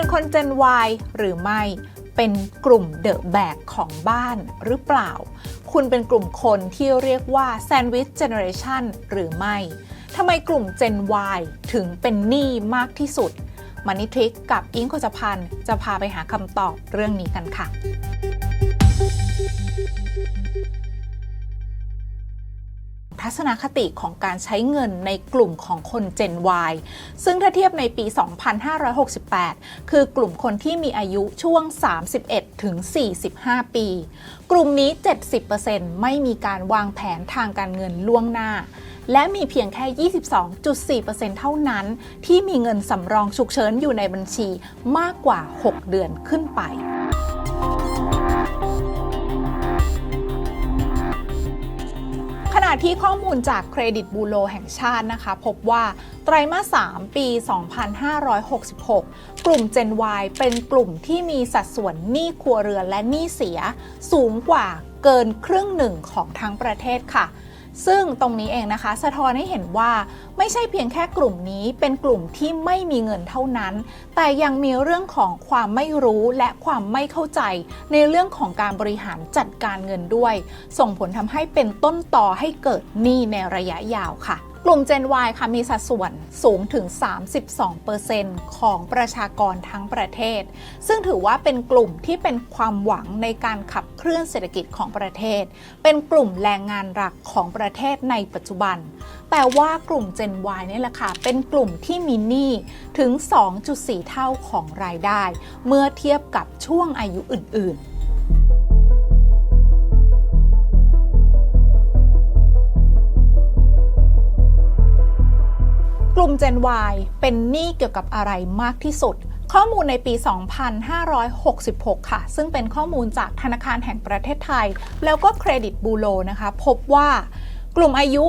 เป็นคน Gen Y หรือไม่ เป็นกลุ่มเดอะแบกของบ้านหรือเปล่า คุณเป็นกลุ่มคนที่เรียกว่าแซนด์วิชเจเนอเรชันหรือไม่ทำไมกลุ่ม Gen Y ถึงเป็นหนี้มากที่สุด มันนิทริกกับอิงโคจพันธ์จะพาไปหาคำตอบเรื่องนี้กันค่ะ ทัศนคติของการใช้เงินในกลุ่มของคน Gen Y ซึ่งถ้าเทียบในปี 2568 คือกลุ่มคนที่มีอายุช่วง 31 ถึง 45 ปี กลุ่มนี้ 70%ไม่มีการวางแผนทางการเงินล่วงหน้า และมีเพียงแค่ 22.4%เท่านั้น ที่มีเงินสำรองฉุกเฉินอยู่ในบัญชีมากกว่า 6 เดือนขึ้นไป ณะที่ข้อมูลจากเครดิตบูโรแห่งชาตินะคะ พบว่าไตรมาส 3 ปี 2566 กลุ่ม Gen Y เป็นกลุ่มที่มีสัดส่วนหนี้ครัวเรือนและหนี้เสีย สูงกว่าเกินครึ่งหนึ่งของทั้งประเทศค่ะ ซึ่งตรงนี้เองนะคะ สะท้อนให้เห็นว่าไม่ใช่เพียงแค่กลุ่มนี้เป็นกลุ่มที่ไม่มีเงินเท่านั้น แต่ยังมีเรื่องของความไม่รู้และความไม่เข้าใจ ในเรื่องของการบริหารจัดการเงินด้วย ส่งผลทำให้เป็นต้นต่อให้เกิดหนี้ในระยะยาวค่ะ กลุ่ม Gen Y ค่ะมีสัดส่วนสูงถึง 32%ของประชากรทั้งประเทศ ซึ่งถือว่าเป็นกลุ่มที่เป็นความหวังในการขับเคลื่อนเศรษฐกิจของประเทศ เป็นกลุ่มแรงงานหลักของประเทศในปัจจุบัน แต่ว่ากลุ่ม Gen Y นี่แหละค่ะ เป็นกลุ่มที่มีหนี้ถึง 2.4 เท่าของรายได้ เมื่อเทียบกับช่วงอายุอื่น ๆ ลุ่ม Gen Y เป็นหนี้เกี่ยวกับอะไรมากที่สุด ข้อมูลในปี 2566 ค่ะ ซึ่งเป็นข้อมูลจากธนาคารแห่งประเทศไทย แล้วก็เครดิตบูโรนะคะ พบว่ากลุ่มอายุ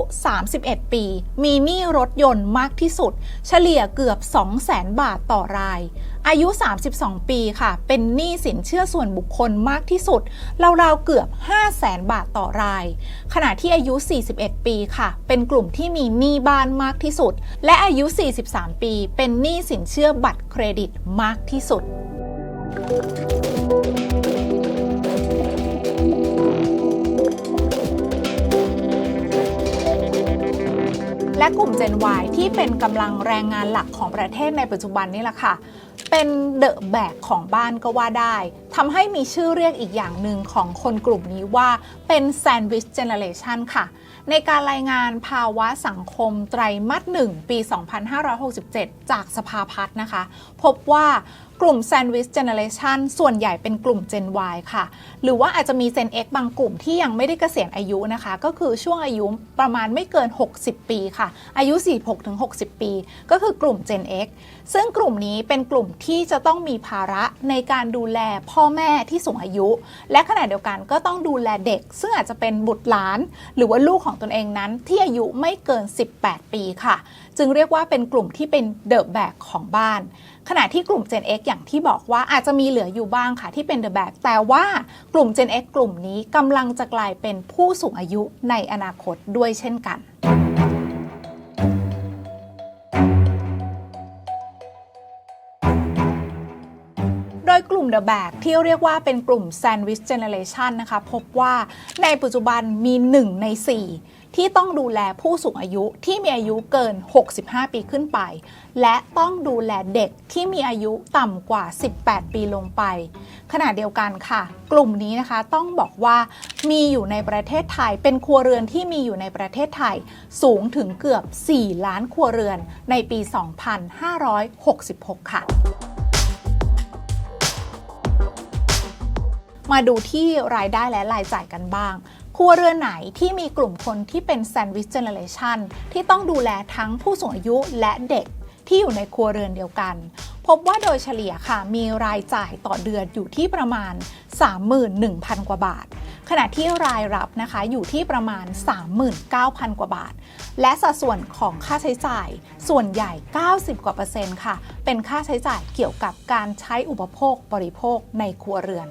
31 ปี มีหนี้รถยนต์มากที่สุด เฉลี่ยเกือบ 200,000 บาทต่อราย อายุ 32 ปีค่ะ เป็นหนี้สินเชื่อส่วนบุคคลมากที่สุดราวๆเกือบ 500,000บาทต่อราย ขณะที่อายุ 41 ปีค่ะ เป็นกลุ่มที่มีหนี้บ้านมากที่สุด และอายุ 43 ปี เป็นหนี้สินเชื่อบัตรเครดิตมากที่สุด และกลุ่ม Gen Y ที่เป็นกำลังแรงงานหลักของประเทศในปัจจุบันนี่แหละค่ะ เป็นเดอะแบกของบ้านก็ว่าได้ทำให้มีชื่อเรียกอีกอย่างหนึ่งของคนกลุ่มนี้ว่าเป็นแซนด์วิชเจเนเรชันค่ะ ในการรายงานภาวะสังคมไตรมาสหนึ่งปี 2567 จากสภาพัฒน์นะคะ พบว่า กลุ่ม Sandwich Generation ส่วนใหญ่เป็นกลุ่ม Gen Y ค่ะ หรือว่าอาจจะมี Gen X บางกลุ่มที่ยังไม่ได้เกษียณอายุนะคะ ก็คือช่วงอายุประมาณไม่เกิน 60 ปีค่ะ อายุ 46-60 ปี ก็คือกลุ่ม Gen X ซึ่งกลุ่มนี้เป็นกลุ่มที่จะต้องมีภาระในการดูแลพ่อแม่ที่สูงอายุ และขณะเดียวกันก็ต้องดูแลเด็ก ซึ่งอาจจะเป็นบุตรหลาน หรือว่าลูกของตนเองนั้นที่อายุไม่เกิน 18 ปีค่ะ จึงเรียกว่าเป็นกลุ่มที่เป็นเดอะแบกของบ้านขณะที่กลุ่ม Gen X อย่างที่บอกว่าอาจจะมีเหลืออยู่บ้างค่ะที่เป็น The Back แต่ว่ากลุ่ม Gen X กลุ่มนี้กำลังจะกลายเป็นผู้สูงอายุในอนาคตด้วยเช่นกัน ลุ่ม The Bag ที่เรียกว่าเป็นกลุ่ม Sandwich Generation นะคะ พบว่าในปัจจุบันมี 1 ใน 4 ที่ต้องดูแลผู้สูงอายุที่มีอายุเกิน 65 ปีขึ้นไป และต้องดูแลเด็กที่มีอายุต่ำกว่า 18 ปีลงไป ขณะเดียวกันค่ะ กลุ่มนี้นะคะต้องบอกว่ามีอยู่ในประเทศไทย เป็นครัวเรือนที่มีอยู่ในประเทศไทย สูงถึงเกือบ 4 ล้านครัวเรือนในปี 2566 ค่ะ มาดูที่รายได้และรายจ่ายกันบ้างครัวเรือนไหนที่มีกลุ่มคนที่เป็น Sandwich Generation ที่ต้องดูแลทั้งผู้สูงอายุและเด็กที่อยู่ในครัวเรือนเดียวกัน พบว่าโดยเฉลี่ยค่ะมีรายจ่ายต่อเดือนอยู่ที่ประมาณ 31,000 กว่าบาท ขณะที่รายรับนะคะอยู่ที่ประมาณ 39,000 กว่าบาท และสัดส่วนของค่าใช้จ่ายส่วนใหญ่ 90 กว่าเปอร์เซ็นต์ค่ะ เป็นค่าใช้จ่ายเกี่ยวกับการใช้อุปโภคบริโภคในครัวเรือน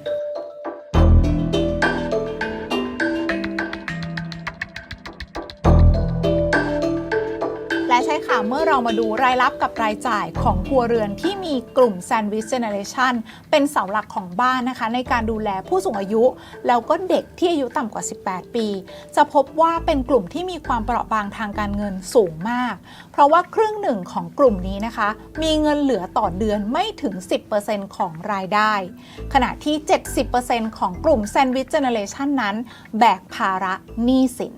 ค่ะ เมื่อเรามาดูรายรับกับรายจ่ายของครัวเรือนที่มีกลุ่ม Sandwich Generation เป็นเสาหลักของบ้านนะคะ ในการดูแลผู้สูงอายุ แล้วก็เด็กที่อายุต่ำกว่า 18 ปี จะพบว่าเป็นกลุ่มที่มีความเปราะบางทางการเงินสูงมาก เพราะว่าครึ่งหนึ่งของกลุ่มนี้นะคะ มีเงินเหลือต่อเดือนไม่ถึง 10%ของรายได้ ขณะที่ 70%ของกลุ่ม Sandwich Generation นั้น แบกภาระหนี้สิน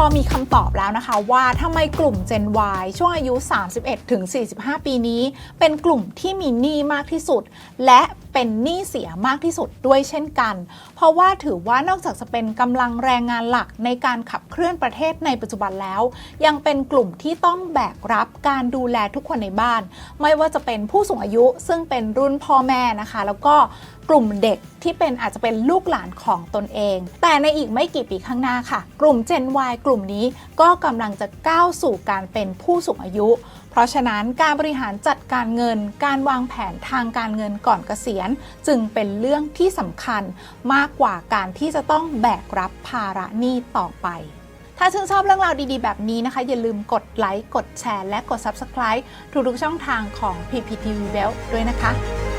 พอมีคำตอบแล้วนะคะว่าทำไมกลุ่ม Gen Y ช่วงอายุ 31-45 ปีนี้ เป็นกลุ่มที่มีหนี้มากที่สุด และ เป็นหนี้เสียมากที่สุดด้วยเช่นกัน เพราะว่าถือว่านอกจากจะเป็นกำลังแรงงานหลักในการขับเคลื่อนประเทศในปัจจุบันแล้ว ยังเป็นกลุ่มที่ต้องแบกรับการดูแลทุกคนในบ้าน ไม่ว่าจะเป็นผู้สูงอายุซึ่งเป็นรุ่นพ่อแม่นะคะ แล้วก็กลุ่มเด็กที่เป็นอาจจะเป็นลูกหลานของตนเอง แต่ในอีกไม่กี่ปีข้างหน้าค่ะ กลุ่ม Gen Y กลุ่มนี้ก็กำลังจะก้าวสู่การเป็นผู้สูงอายุ ราะฉะนั้นการบริหารจัดการเงิน การวางแผนทางการเงินก่อนเกษียณ จึงเป็นเรื่องที่สำคัญมากกว่าการที่จะต้องแบกรับภาระหนี้ต่อไป ถ้าชื่นชอบเรื่องราวดีๆ แบบนี้นะคะ อย่าลืมกดไลค์ กดแชร์ และกด Subscribe ทุกๆช่องทางของ PPTV w e l ด้วยนะคะ